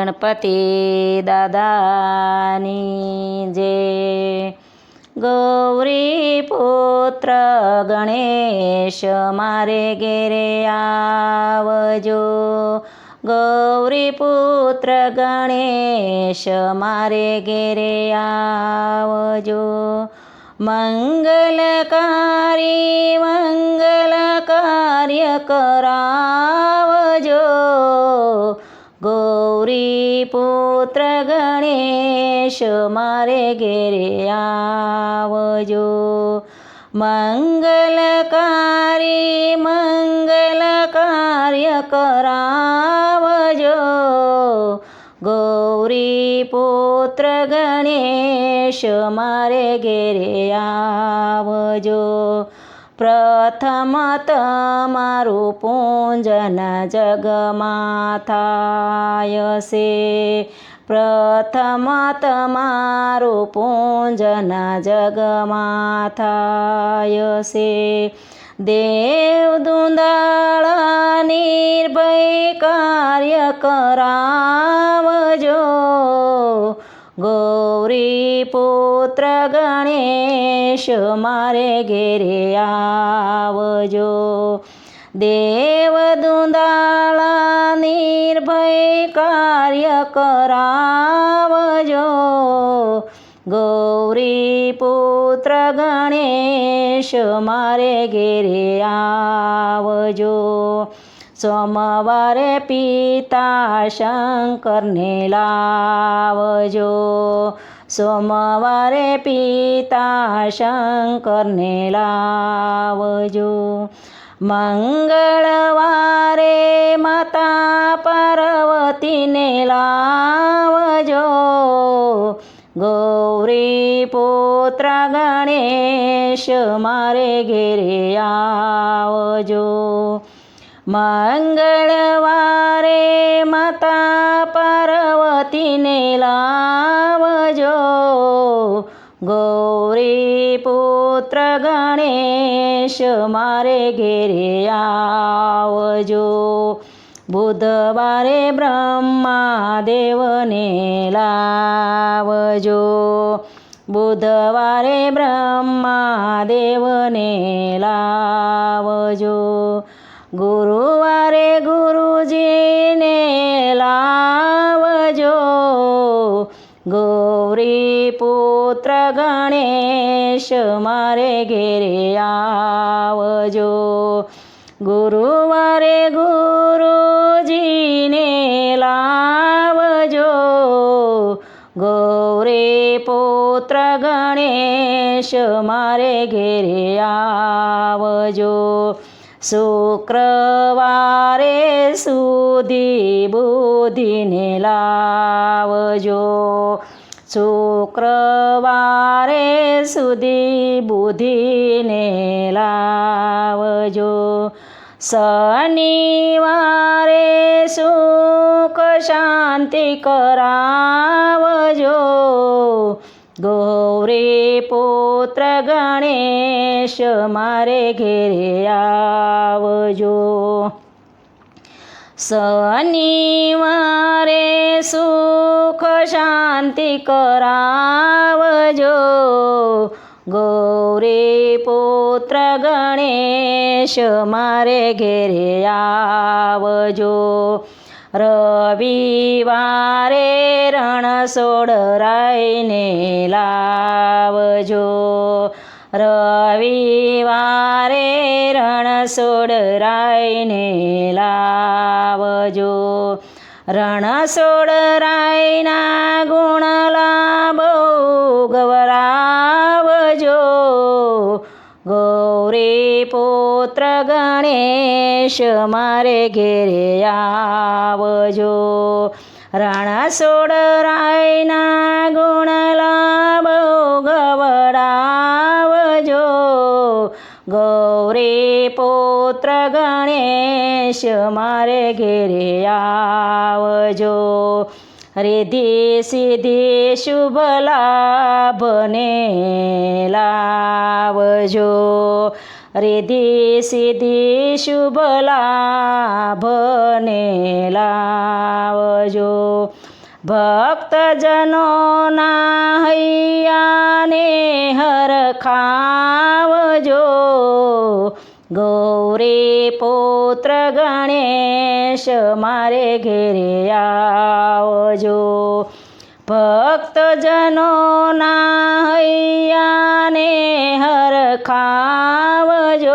ગણપતિ દાદાની જે ગૌરી પુત્ર ગણેશ મારે ઘેરે આવજો. ગૌરી પુત્ર ગણેશ મારે ઘેરે આવજો. મંગલકારી મંગલ કાર્ય કરાવજો. ગૌરી પુત્ર ગણેશ મારે ઘેરે આવજો. મંગલકારી મંગલ કાર્ય કરાવજો. ગૌરી પુત્ર ગણેશ મારે ઘેરે આવજો. પ્રથમ તમારું પૂંજન જગમાં થાય છે પ્રથમ તમારું પૂંજન જગમાં થાય છે દેવ દુંદાળ નિર્ભય કાર્ય કરાવજો ગૌરી પુત્ર ગણેશ, મારે ઘેરે આવજો. દેવ દુંદાળા નિર્ભય કાર્ય કરાવજો. ગૌરી પુત્ર ગણેશ, મારે ઘેરે આવજો. સોમવારે પિતા શંકરને લાવજો સોમવારે પિતા શંકરને લાવજો મંગળવારે માતા પાર્વતીને લાવજો ગૌરી પુત્ર ગણેશ મારે ઘેરે આવજો મંગળવારે માતા પાર્વતીને લાવજો. ગૌરી પુત્ર ગણેશ મારે ઘેરે આવજો. બુધવારે બ્રહ્માદેવને લાવજો. બુધવારે બ્રહ્માદેવને લાવજો. ગુરુવારે ગુરુજીને લાવજો. ગૌરી પુત્ર ગણેશ મારે ઘેરે આવજો. ગુરુવારે ગુરુજીને લાવજો. ગૌરી પુત્ર ગણેશ મારે ઘેરે આવજો. શુક્રવારે સુધી બુદ્ધિને લાવજો. શુક્રવારે સુધી બુદ્ધિને લાવજો. શનિવારે સુખ શાંતિ કરાવજો. ગૌરી પુત્ર ગણેશ, મારે ઘેરે આવજો. શનિવારે સુખ શાંતિ કરાવજો. ગૌરી પુત્ર ગણેશ, મારે ઘેરે આવજો. રવિવારે રણછોડરાયને લાવજો. રવિવારે રણછોડરાયને લાવજો. રણછોડરાયના ગુણ ગણેશ, મારે ઘેરે આવજો. રાયના ગુણ લાભો ગવડાવજો. ગૌરી પુત્ર ગણેશ, મારે ઘેરે આવજો. રિધિ સિદ્ધિ શુભ લાભને લાવજો. રિધિ સિદ્ધિ શુભ લાભને લાવજો ભક્તજનોના હૈયાને હરખાવજો ગૌરી પુત્ર ગણેશ મારે ઘેરે આવજો ભક્તજનોના હૈયાને હરખાવજો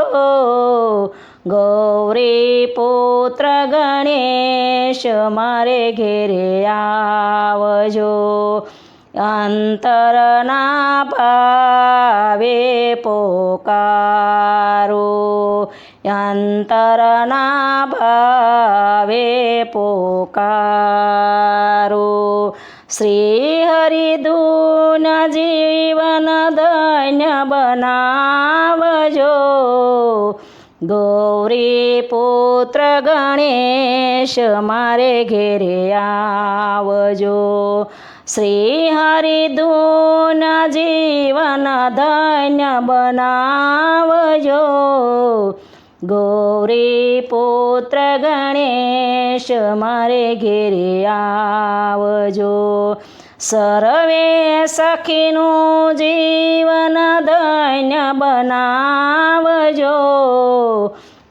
ગૌરી પુત્ર ગણેશ મારે ઘેરે આવજો. અંતરના પાવે પોકારો. અંતરના ભાવે પોકારો શ્રી હરિધૂન જીવન ધન્ય બનાવજો. ગૌરી પુત્ર ગણેશ મારે ઘેરે આવજો. શ્રી હરિધૂન જીવન ધન્ય બનાવજો. ગૌરી પુત્ર ગણેશ, મારે ઘેરે આવજો. સર્વે સખીનું જીવન ધન્ય બનાવજો.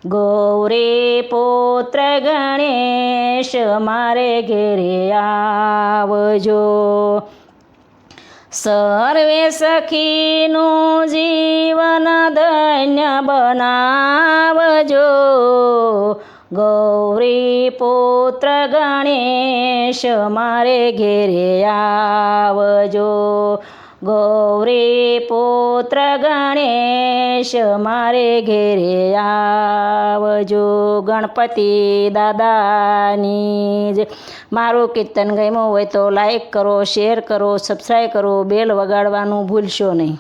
ગૌરી પુત્ર ગણેશ, મારે ઘેરે આવજો. સર્વે સખીનું જીવન ધન્ય બનાવજો. ગૌરી પુત્ર ગણેશ મારે ઘેરે આવજો. ગૌરી પુત્ર ગણેશ, મારે ઘેરે આવજો ગણપતિ દાદાની જ. મારું કીર્તન ગમ્યું હોય તો લાઈક કરો શેર કરો સબસ્ક્રાઈબ કરો બેલ વગાડવાનું ભૂલશો નહીં.